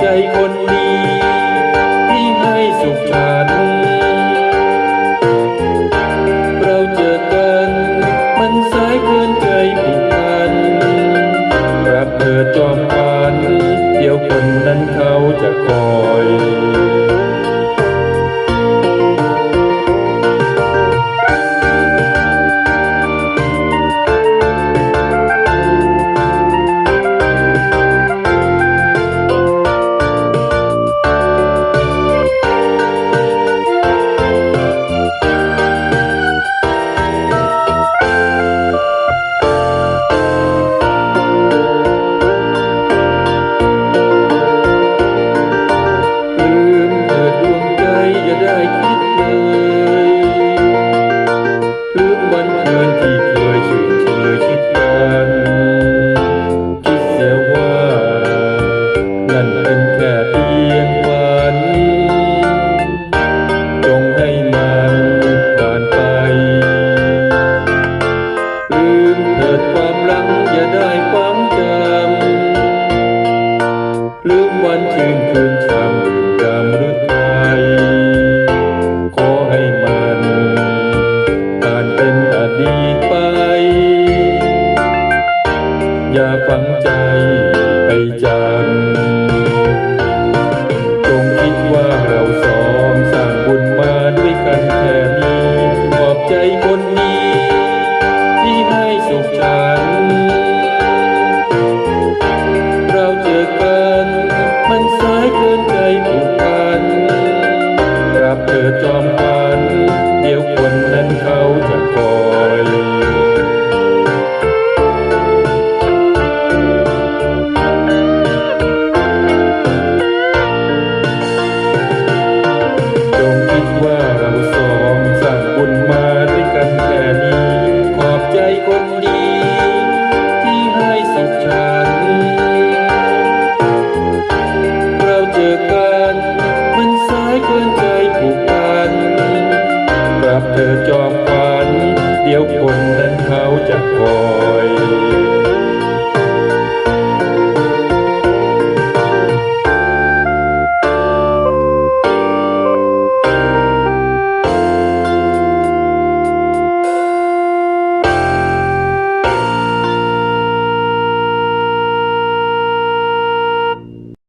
ใจคนดีที่ให้สุขฉันเราเจอกัน มันสายเกินใจผิดพันรับเธอจอมพันเดี๋ยวคนนั้นเขาจะคอย วันเพลินที่เคยชื่นเคยคิด Oh.